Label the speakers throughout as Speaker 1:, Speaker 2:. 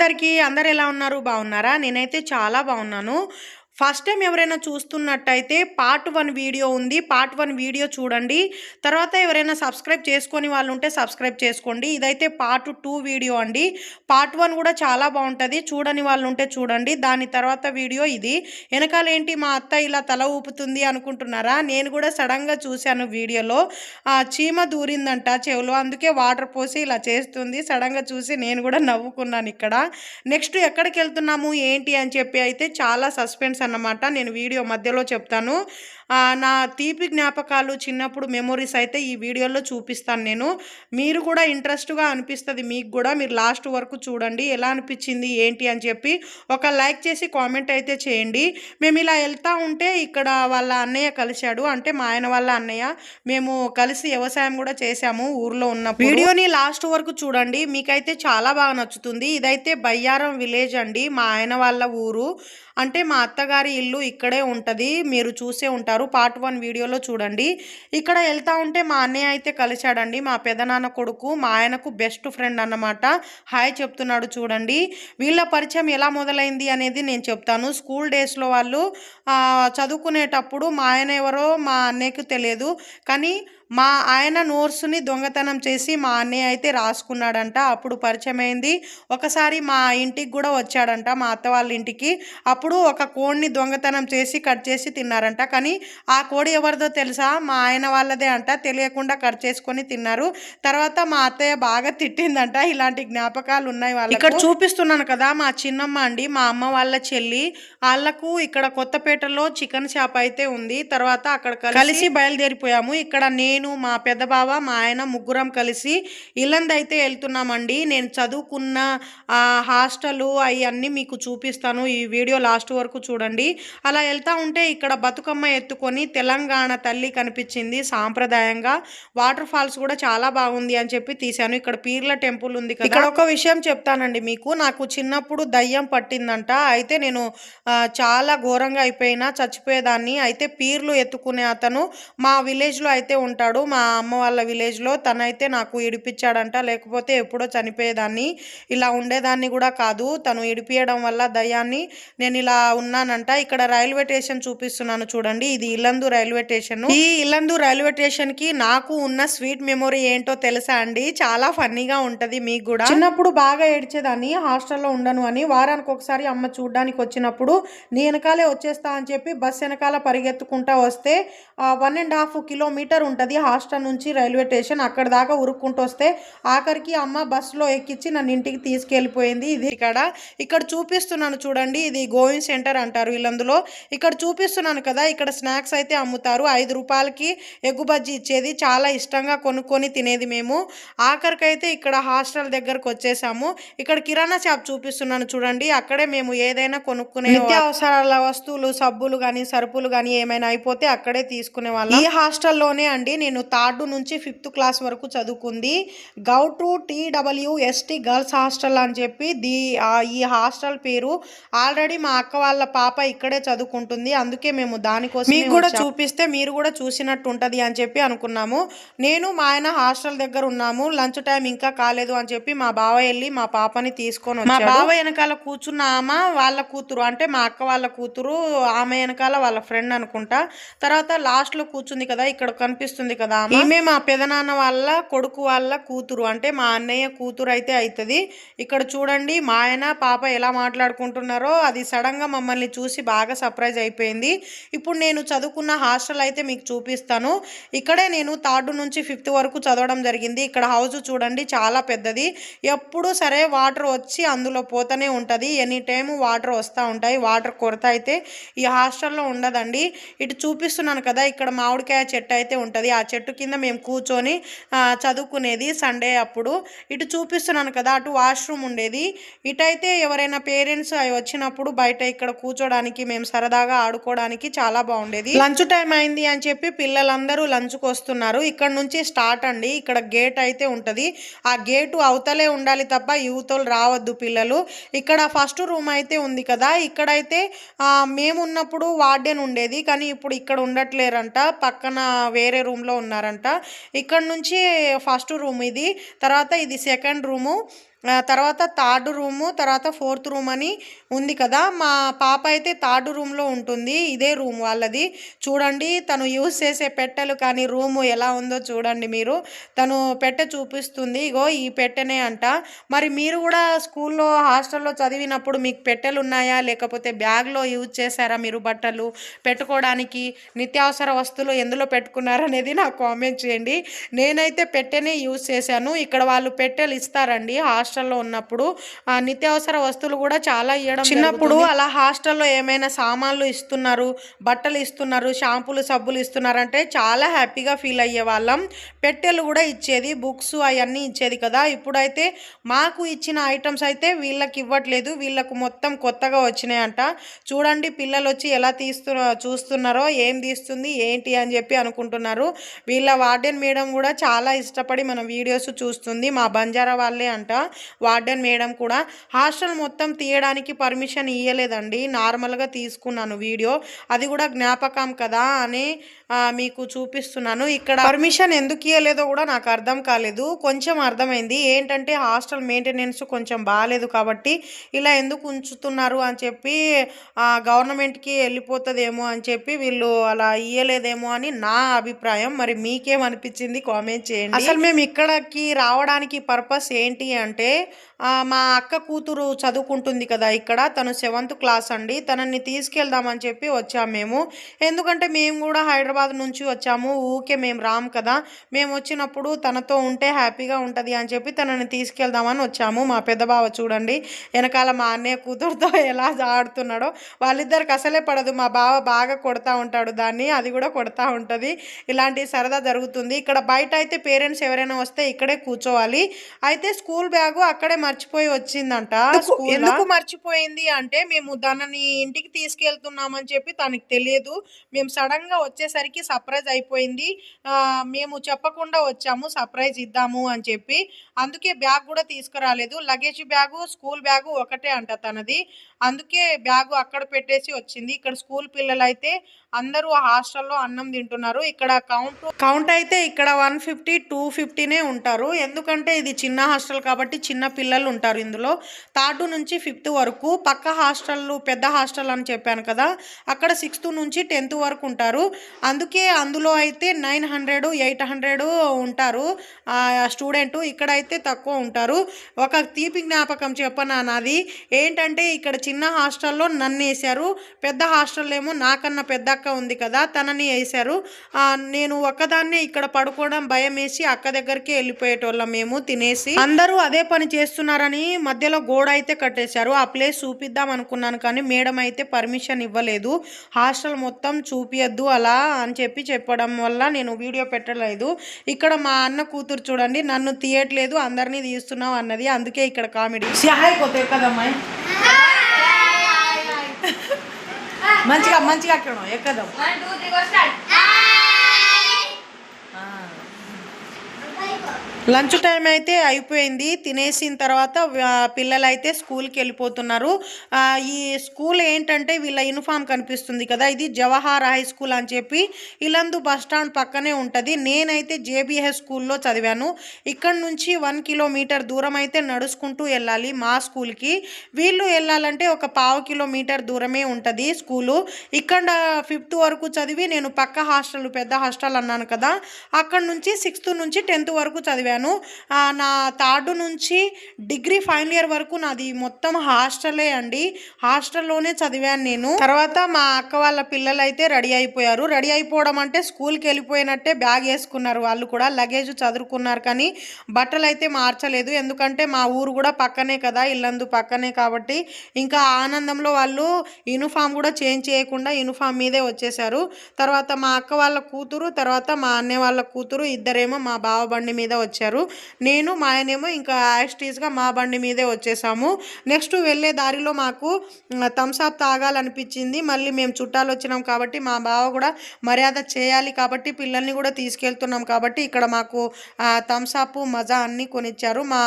Speaker 1: అందరికీ అందరు ఎలా ఉన్నారు? బాగున్నారా? నేనైతే చాలా బాగున్నాను. ఫస్ట్ టైం ఎవరైనా చూస్తున్నట్టయితే పార్ట్ వన్ వీడియో ఉంది. పార్ట్ వన్ వీడియో చూడండి. తర్వాత ఎవరైనా సబ్స్క్రైబ్ చేసుకొని వాళ్ళు ఉంటే సబ్స్క్రైబ్ చేసుకోండి. ఇదైతే పార్ట్ టూ వీడియో అండి. పార్ట్ వన్ కూడా చాలా బాగుంటుంది. చూడని వాళ్ళు ఉంటే చూడండి. దాని తర్వాత వీడియో ఇది. వెనకాల ఏంటి మా అత్త ఇలా తల ఊపుతుంది అనుకుంటున్నారా? నేను కూడా సడన్గా చూశాను వీడియోలో. ఆ చీమ దూరిందంట చెవులో. అందుకే వాటర్ పోసి ఇలా చేస్తుంది. సడన్గా చూసి నేను కూడా నవ్వుకున్నాను ఇక్కడ. నెక్స్ట్ ఎక్కడికి వెళ్తున్నాము? ఏంటి అని చెప్పి అయితే చాలా సస్పెన్స్ అన్నమాట. నేను వీడియో మధ్యలో చెప్తాను. నా తీపి జ్ఞాపకాలు చిన్నప్పుడు మెమొరీస్ అయితే ఈ వీడియోలో చూపిస్తాను నేను. మీరు కూడా ఇంట్రెస్ట్గా అనిపిస్తుంది మీకు కూడా. మీరు లాస్ట్ వరకు చూడండి. ఎలా అనిపించింది ఏంటి అని చెప్పి ఒక లైక్ చేసి కామెంట్ అయితే చేయండి. మేము ఇలా వెళ్తా ఉంటే ఇక్కడ వాళ్ళ అన్నయ్య కలిశాడు. అంటే మా ఆయన వాళ్ళ అన్నయ్య. మేము కలిసి వ్యవసాయం కూడా చేశాము ఊర్లో ఉన్న వీడియోని లాస్ట్ వరకు చూడండి. మీకైతే చాలా బాగా నచ్చుతుంది. ఇదైతే బయ్యారం విలేజ్ అండి. మా ఆయన వాళ్ళ ఊరు. అంటే మా అత్తగారి ఇల్లు ఇక్కడే ఉంటుంది మీరు చూసే ఉంటారు. పార్ట్ వన్ వీడియోలో చూడండి. ఇక్కడ వెళ్తా ఉంటే మా అన్నయ్య అయితే కలిశాడండి. మా పెదనాన్న కొడుకు మా ఆయనకు బెస్ట్ ఫ్రెండ్ అన్నమాట. హాయ్ చెప్తున్నాడు చూడండి. వీళ్ళ పరిచయం ఎలా మొదలైంది అనేది నేను చెప్తాను. స్కూల్ డేస్లో వాళ్ళు చదువుకునేటప్పుడు మా ఆయన ఎవరో మా అన్నయ్యకు తెలియదు. కానీ మా ఆయన నోట్స్ని దొంగతనం చేసి మా అన్నయ్య అయితే రాసుకున్నాడంట. అప్పుడు పరిచయం అయింది ఒకసారి మా ఇంటికి కూడా వచ్చాడంట మా అత్త వాళ్ళ ఇంటికి. అప్పుడు ఒక కోడిని దొంగతనం చేసి కట్ చేసి తిన్నారంట. కానీ ఆ కోడి ఎవరిదో తెలుసా? మా ఆయన వాళ్ళదే అంట. తెలియకుండా కట్ చేసుకొని తిన్నారు. తర్వాత మా అత్తయ్య బాగా తిట్టిందంట. ఇలాంటి జ్ఞాపకాలు ఉన్నాయి వాళ్ళకి. ఇక్కడ చూపిస్తున్నాను కదా మా చిన్నమ్మ అండి. మా అమ్మ వాళ్ళ చెల్లి. వాళ్ళకు ఇక్కడ కొత్తపేటలో చికెన్ షాప్ అయితే ఉంది. తర్వాత అక్కడ కలిసి బయలుదేరిపోయాము. ఇక్కడ నేను నేను మా పెద్ద బావ మా ఆయన ముగ్గురం కలిసి ఇల్లందైతే వెళ్తున్నామండి నేను చదువుకున్న హాస్టల్ అవన్నీ మీకు చూపిస్తాను. ఈ వీడియో లాస్ట్ వరకు చూడండి. అలా వెళ్తా ఉంటే ఇక్కడ బతుకమ్మ ఎత్తుకొని తెలంగాణ తల్లి కనిపించింది సాంప్రదాయంగా. వాటర్ ఫాల్స్ కూడా చాలా బాగుంది అని చెప్పి తీశాను. ఇక్కడ పీర్ల టెంపుల్ ఉంది కదా. ఇక్కడ ఒక విషయం చెప్తానండి మీకు. నాకు చిన్నప్పుడు దయ్యం పట్టిందంట. అయితే నేను చాలా ఘోరంగా అయిపోయినా చచ్చిపోయేదాన్ని. అయితే పీర్లు ఎత్తుకునే అతను మా విలేజ్లో అయితే ఉంటాడు. మా అమ్మ వాళ్ళ విలేజ్లో తనైతే నాకు ఇడిపించాడంట లేకపోతే ఎప్పుడో చనిపోయేదాన్ని. ఇలా ఉండేదాన్ని కూడా కాదు. తను ఇడిపియడం వల్ల దయ్యాన్ని నేను ఇలా ఉన్నానంట. ఇక్కడ రైల్వే స్టేషన్ చూపిస్తున్నాను చూడండి. ఇది ఇల్లందు రైల్వే స్టేషన్. ఈ ఇల్లందు రైల్వే స్టేషన్కి నాకు ఉన్న స్వీట్ మెమొరీ ఏంటో తెలుసా అండి? చాలా ఫన్నీగా ఉంటది మీకు కూడా. చిన్నప్పుడు బాగా ఏడ్చేదాన్ని. హాస్టల్లో ఉండను అని. వారానికి ఒకసారి అమ్మ చూడడానికి వచ్చినప్పుడు నీ వెనకాలే వచ్చేస్తా అని చెప్పి బస్ వెనకాల పరిగెత్తుకుంటా వస్తే వన్ అండ్ హాఫ్ కిలోమీటర్ ఉంటుంది. హాస్టల్ నుంచి రైల్వే స్టేషన్ అక్కడ దాకా ఉరుక్కుంటూ వస్తే ఆఖరికి అమ్మ బస్సులో ఎక్కించి నన్ను ఇంటికి తీసుకెళ్ళిపోయింది. ఇది ఇక్కడ ఇక్కడ చూపిస్తున్నాను చూడండి ఇది గోవింద్ సెంటర్ అంటారు వీళ్ళందులో. ఇక్కడ చూపిస్తున్నాను కదా ఇక్కడ స్నాక్స్ అయితే అమ్ముతారు. ఐదు రూపాయలకి ఎగ్గు బజ్జీ ఇచ్చేది. చాలా ఇష్టంగా కొనుక్కొని తినేది మేము. ఆఖరికైతే ఇక్కడ హాస్టల్ దగ్గరకు వచ్చేసాము. ఇక్కడ కిరాణా షాప్ చూపిస్తున్నాను చూడండి అక్కడే మేము ఏదైనా కొనుక్కునే నిత్యావసరాల వస్తువులు సబ్బులు కానీ సరుపులు కానీ ఏమైనా అయిపోతే అక్కడే తీసుకునే వాళ్ళం. ఈ హాస్టల్లోనే అండి నేను థర్డ్ నుంచి ఫిఫ్త్ క్లాస్ వరకు చదువుకుంది. గౌ to TW ST girls hostel అని చెప్పి ది ఈ హాస్టల్ పేరు ఆల్రెడీ మా అక్క వాళ్ళ పాప ఇక్కడే చదువుకుంటుంది. అందుకే మేము దానికోసం మీకు కూడా చూపిస్తే మీరు కూడా చూసినట్టు ఉంటది అని చెప్పి అనుకున్నాము. నేను మా ఆయన హాస్టల్ దగ్గర ఉన్నాము. లంచ్ టైం ఇంకా కాలేదు అని చెప్పి మా బావ వెళ్ళి మా పాపని తీసుకొని మా బావ వెనకాల కూర్చున్న ఆమె వాళ్ళ కూతురు అంటే మా అక్క వాళ్ళ కూతురు ఆమె వెనకాల వాళ్ళ ఫ్రెండ్ అనుకుంటా. తర్వాత లాస్ట్లో కూర్చుంది కదా ఇక్కడ కనిపిస్తుంది కదా ఈమె మా పెదనాన్న వాళ్ళ కొడుకు వాళ్ళ కూతురు. అంటే మా అన్నయ్య కూతురు అయితే అవుతుంది ఇక్కడ చూడండి మా ఆయన పాప ఎలా మాట్లాడుకుంటున్నారో అది సడన్గా మమ్మల్ని చూసి బాగా సర్ప్రైజ్ అయిపోయింది. ఇప్పుడు నేను చదువుకున్న హాస్టల్ అయితే మీకు చూపిస్తాను. ఇక్కడే నేను థర్డ్ నుంచి ఫిఫ్త్ వరకు చదవడం జరిగింది. ఇక్కడ హౌస్ చూడండి చాలా పెద్దది. ఎప్పుడు సరే వాటర్ వచ్చి అందులో పోతూనే ఉంటుంది. ఎనీ టైం వాటర్ వస్తూ ఉంటాయి. వాటర్ కొరత అయితే ఈ హాస్టల్లో ఉండదండి. ఇటు చూపిస్తున్నాను కదా ఇక్కడ మామిడికాయ చెట్టు అయితే ఉంటుంది. ఆ చెట్టు కింద మేము కూర్చొని చదువుకునేది సండే అప్పుడు. ఇటు చూపిస్తున్నాను కదా అటు వాష్రూమ్ ఉండేది. ఇటైతే ఎవరైనా పేరెంట్స్ అవి వచ్చినప్పుడు బయట ఇక్కడ కూర్చోడానికి మేము సరదాగా ఆడుకోవడానికి చాలా బాగుండేది. లంచ్ టైం అయింది అని చెప్పి పిల్లలందరూ లంచ్కి వస్తున్నారు. ఇక్కడ నుంచి స్టార్ట్ అండి. ఇక్కడ గేట్ అయితే ఉంటది. ఆ గేటు అవతలే ఉండాలి తప్ప యువతలు రావద్దు పిల్లలు. ఇక్కడ ఫస్ట్ రూమ్ అయితే ఉంది కదా. ఇక్కడైతే మేము ఉన్నప్పుడు వార్డెన్ ఉండేది. కానీ ఇప్పుడు ఇక్కడ ఉండట్లేరంట. పక్కన వేరే రూమ్లో ఉన్నారంట. ఇక్కడ నుంచి ఫస్ట్ రూమ్ ఇది. తర్వాత ఇది సెకండ్ రూము తర్వాత థర్డ్ రూము తర్వాత ఫోర్త్ రూమ్ అని ఉంది కదా. మా పాప అయితే థర్డ్ రూమ్లో ఉంటుంది. ఇదే రూమ్ వాళ్ళది. చూడండి తను యూజ్ చేసే పెట్టెలు కానీ రూము ఎలా ఉందో చూడండి మీరు. తను పెట్టె చూపిస్తుంది. ఇగో ఈ పెట్టెనే అంట. మరి మీరు కూడా స్కూల్లో హాస్టల్లో చదివినప్పుడు మీకు పెట్టెలు ఉన్నాయా? లేకపోతే బ్యాగ్లో యూజ్ చేశారా మీరు బట్టలు? పెట్టుకోవడానికి నిత్యావసర వస్తువులు ఎందులో పెట్టుకున్నారనేది నాకు కామెంట్ చేయండి. నేనైతే పెట్టెనే యూజ్ చేశాను. ఇక్కడ వాళ్ళు పెట్టెలు ఇస్తారండి. హాస్టల్ హాస్టల్లో ఉన్నప్పుడు నిత్యావసర వస్తువులు కూడా చాలా ఇవ్వడం చిన్నప్పుడు అలా హాస్టల్లో ఏమైనా సామాన్లు ఇస్తున్నారు బట్టలు ఇస్తున్నారు షాంపూలు సబ్బులు ఇస్తున్నారంటే చాలా హ్యాపీగా ఫీల్ అయ్యే వాళ్ళం. పెట్టెలు కూడా ఇచ్చేది బుక్స్ అవన్నీ ఇచ్చేది కదా. ఇప్పుడైతే మాకు ఇచ్చిన ఐటమ్స్ అయితే వీళ్ళకి ఇవ్వట్లేదు. వీళ్ళకు మొత్తం కొత్తగా వచ్చినాయంట. చూడండి పిల్లలు వచ్చి ఎలా తీస్తు చూస్తున్నారో ఏం తీస్తుంది ఏంటి అని చెప్పి అనుకుంటున్నారు. వీళ్ళ వార్డెన్ మేడం కూడా చాలా ఇష్టపడి మన వీడియోస్ చూస్తుంది. మా బంజారా వాళ్ళే అంట. వార్డెన్ మేడం కూడా హాస్టల్ మొత్తం తీయడానికి పర్మిషన్ ఇవ్వలేదండి నార్మల్గా తీసుకున్నాను వీడియో. అది కూడా జ్ఞాపకం కదా అని మీకు చూపిస్తున్నాను. ఇక్కడ పర్మిషన్ ఎందుకు ఇవ్వలేదో కూడా నాకు అర్థం కాలేదు. కొంచెం అర్థమైంది. ఏంటంటే హాస్టల్ మెయింటెనెన్స్ కొంచెం బాగాలేదు కాబట్టి ఇలా ఎందుకు ఉంచుతున్నారు అని చెప్పి గవర్నమెంట్కి వెళ్ళిపోతుందేమో అని చెప్పి వీళ్ళు అలా ఇయ్యలేదేమో అని నా అభిప్రాయం. మరి మీకేమనిపించింది కామెంట్ చేయండి. అసలు మేము ఇక్కడికి రావడానికి పర్పస్ ఏంటి అంటే ఆ, మా అక్క కూతురు చదువుకుంటుంది కదా ఇక్కడ. తను సెవెంత్ క్లాస్ అండి. తనని తీసుకెళ్దామని చెప్పి వచ్చాము మేము. ఎందుకంటే మేము కూడా హైదరాబాద్ నుంచి వచ్చాము. ఊకే మేము రాము కదా. మేము వచ్చినప్పుడు తనతో ఉంటే హ్యాపీగా ఉంటుంది అని చెప్పి తనని తీసుకెళ్దామని వచ్చాము. మా పెద్ద బావ చూడండి వెనకాల మా అన్నయ్య కూతురుతో ఎలా ఆడుతున్నాడో. వాళ్ళిద్దరికి అసలే పడదు. మా బావ బాగా కొడతా ఉంటాడు దాన్ని. అది కూడా కొడతా ఉంటుంది. ఇలాంటి సరదా జరుగుతుంది. ఇక్కడ బయట అయితే పేరెంట్స్ ఎవరైనా వస్తే ఇక్కడే కూర్చోవాలి. అయితే స్కూల్ బ్యాగ్ అక్కడే మర్చిపోయి వచ్చిందంట ఎందుకు? మర్చిపోయింది అంటే మేము దానిని ఇంటికి తీసుకెళ్తున్నామని చెప్పి తనకి తెలియదు. మేము సడన్గా వచ్చేసరికి సర్ప్రైజ్ అయిపోయింది. మేము చెప్పకుండా వచ్చాము సర్ప్రైజ్ ఇద్దాము అని చెప్పి. అందుకే బ్యాగ్ కూడా తీసుకురాలేదు. లగేజ్ బ్యాగు స్కూల్ బ్యాగు ఒకటే అంట తనది. అందుకే బ్యాగు అక్కడ పెట్టేసి వచ్చింది. ఇక్కడ స్కూల్ పిల్లలు అయితే అందరూ హాస్టల్లో అన్నం తింటున్నారు. ఇక్కడ కౌంట్ కౌంట్ అయితే ఇక్కడ వన్ ఫిఫ్టీ టూ ఫిఫ్టీనే ఉంటారు. ఎందుకంటే ఇది చిన్న హాస్టల్ కాబట్టి చిన్న పిల్లలు ఉంటారు ఇందులో. థర్డ్ నుంచి ఫిఫ్త్ వరకు పక్క హాస్టల్ పెద్ద హాస్టల్ అని చెప్పాను కదా అక్కడ సిక్స్త్ నుంచి టెన్త్ వరకు ఉంటారు. అందుకే అందులో అయితే నైన్ హండ్రెడ్ ఎయిట్ హండ్రెడ్ ఉంటారు స్టూడెంట్. ఇక్కడైతే తక్కువ ఉంటారు. ఒక తీపి జ్ఞాపకం చెప్పనా నాది. ఏంటంటే ఇక్కడ చిన్న హాస్టల్లో నన్ను వేశారు. పెద్ద హాస్టల్ ఏమో నాకన్నా పెద్ద అక్క ఉంది కదా తనని వేశారు. నేను ఒక్కదాన్నే ఇక్కడ పడుకోవడం భయం వేసి అక్క దగ్గరికి వెళ్ళిపోయేటోళ్ళం మేము తినేసి. అందరూ అదే పని చేస్తున్నారని మధ్యలో గోడ అయితే కట్టేశారు. ఆ ప్లేస్ చూపిద్దాం అనుకున్నాను కానీ మేడం అయితే పర్మిషన్ ఇవ్వలేదు. హాస్టల్ మొత్తం చూపియద్దు అలా అని చెప్పి చెప్పడం వల్ల నేను వీడియో పెట్టలేదు. ఇక్కడ మా అన్న కూతురు చూడండి నన్ను తీయట్లేదు అందరినీ తీస్తున్నావు అన్నది. అందుకే ఇక్కడ కామెడీ. హాయ్ పోతే కదమ్మాయి మంచిగా మంచిగా అక్కడ ఎక్కదాం. లంచ్ టైం అయితే అయిపోయింది. తినేసిన తర్వాత పిల్లలు పిల్లలైతే స్కూల్కి వెళ్ళిపోతున్నారు. ఈ స్కూల్ ఏంటంటే వీళ్ళ యూనిఫామ్ కనిపిస్తుంది కదా ఇది జవహర్ హై స్కూల్ అని చెప్పి ఇలందు బస్ స్టాండ్ పక్కనే ఉంటుంది. నేనైతే జేబీహెచ్ స్కూల్లో చదివాను. ఇక్కడ నుంచి వన్ కిలోమీటర్ దూరం అయితే నడుచుకుంటూ వెళ్ళాలి మా స్కూల్కి. వీళ్ళు వెళ్ళాలంటే ఒక పావు కిలోమీటర్ దూరమే ఉంటుంది స్కూలు. ఇక్కడ ఫిఫ్త్ వరకు చదివి నేను పక్క హాస్టల్ పెద్ద హాస్టల్ అన్నాను కదా అక్కడ నుంచి సిక్స్త్ నుంచి టెన్త్ వరకు చదివాను. చదివాను. నా థర్డ్ నుంచి డిగ్రీ ఫైనల్ ఇయర్ వరకు నాది మొత్తం హాస్టలే అండి. హాస్టల్లోనే చదివాను నేను. తర్వాత మా అక్క వాళ్ళ పిల్లలు అయితే రెడీ అయిపోయారు. రెడీ అయిపోవడం అంటే స్కూల్కి వెళ్ళిపోయినట్టే బ్యాగ్ వేసుకున్నారు వాళ్ళు కూడా. లగేజ్ చదువుకున్నారు కానీ బట్టలు అయితే మార్చలేదు. ఎందుకంటే మా ఊరు కూడా పక్కనే కదా ఇల్లందు పక్కనే కాబట్టి. ఇంకా ఆనందంలో వాళ్ళు యూనిఫామ్ కూడా చేంజ్ చేయకుండా యూనిఫామ్ మీదే వచ్చేసారు తర్వాత మా అక్క వాళ్ళ కూతురు తర్వాత మా అన్నయ్య వాళ్ళ కూతురు ఇద్దరేమో మా బావ బండి మీద వచ్చారు. నేను మా ఆయనేమో ఇంకా యాస్టీస్గా మా బండి మీదే వచ్చేసాము. నెక్స్ట్ వెళ్ళే దారిలో మాకు థమ్స్అప్ తాగాలనిపించింది. మళ్ళీ మేము చుట్టాలు వచ్చినాం కాబట్టి మా బావ కూడా మర్యాద చేయాలి కాబట్టి పిల్లల్ని కూడా తీసుకెళ్తున్నాం కాబట్టి ఇక్కడ మాకు థమ్స్అప్ మజా అన్నీ కొనిచ్చారు. మా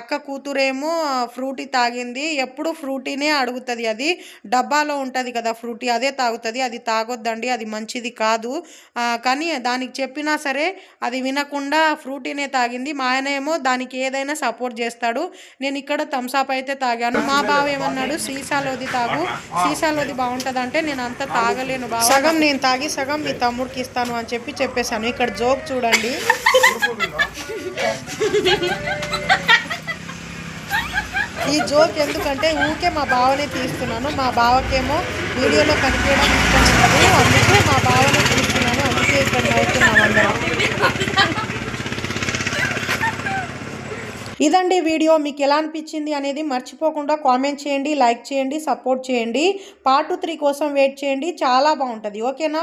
Speaker 1: అక్క కూతురేమో ఫ్రూటీ తాగింది. ఎప్పుడు ఫ్రూటీనే అడుగుతుంది అది. డబ్బాలో ఉంటుంది కదా ఫ్రూటీ అదే తాగుతుంది. అది తాగొద్దండి అది మంచిది కాదు. కానీ దానికి చెప్పినా సరే అది వినకుండా ఫ్రూటీనే తాగి తాగింది. మా ఆయన ఏమో దానికి ఏదైనా సపోర్ట్ చేస్తాడు. నేను ఇక్కడ థమ్స్అప్ అయితే తాగాను. మా బావ ఏమన్నాడు? సీసాలోది తాగు. సీసాలోది బాగుంటుందంటే నేను అంత తాగలేను బావ. సగం నేను తాగి సగం మీ తమ్ముడికి ఇస్తాను అని చెప్పి చెప్పేశాను. ఇక్కడ జోక్ చూడండి. ఈ జోక్ ఎందుకంటే ఊకే మా బావనే తీస్తున్నాను. మా బావకేమో వీడియోలో కనిపించడం ఇష్టం ఉండదు అందుకే మా బావనే తీస్తున్నాను. అందుకే ఇక్కడ నవ్వుతున్నాం అందరం ఇదండి వీడియో. మీకు ఎలా అనిపించింది అనేది మర్చిపోకుండా కామెంట్ చేయండి లైక్ చేయండి సపోర్ట్ చేయండి. పార్ట్ త్రీ కోసం వెయిట్ చేయండి. చాలా బాగుంటుంది. ఓకేనా?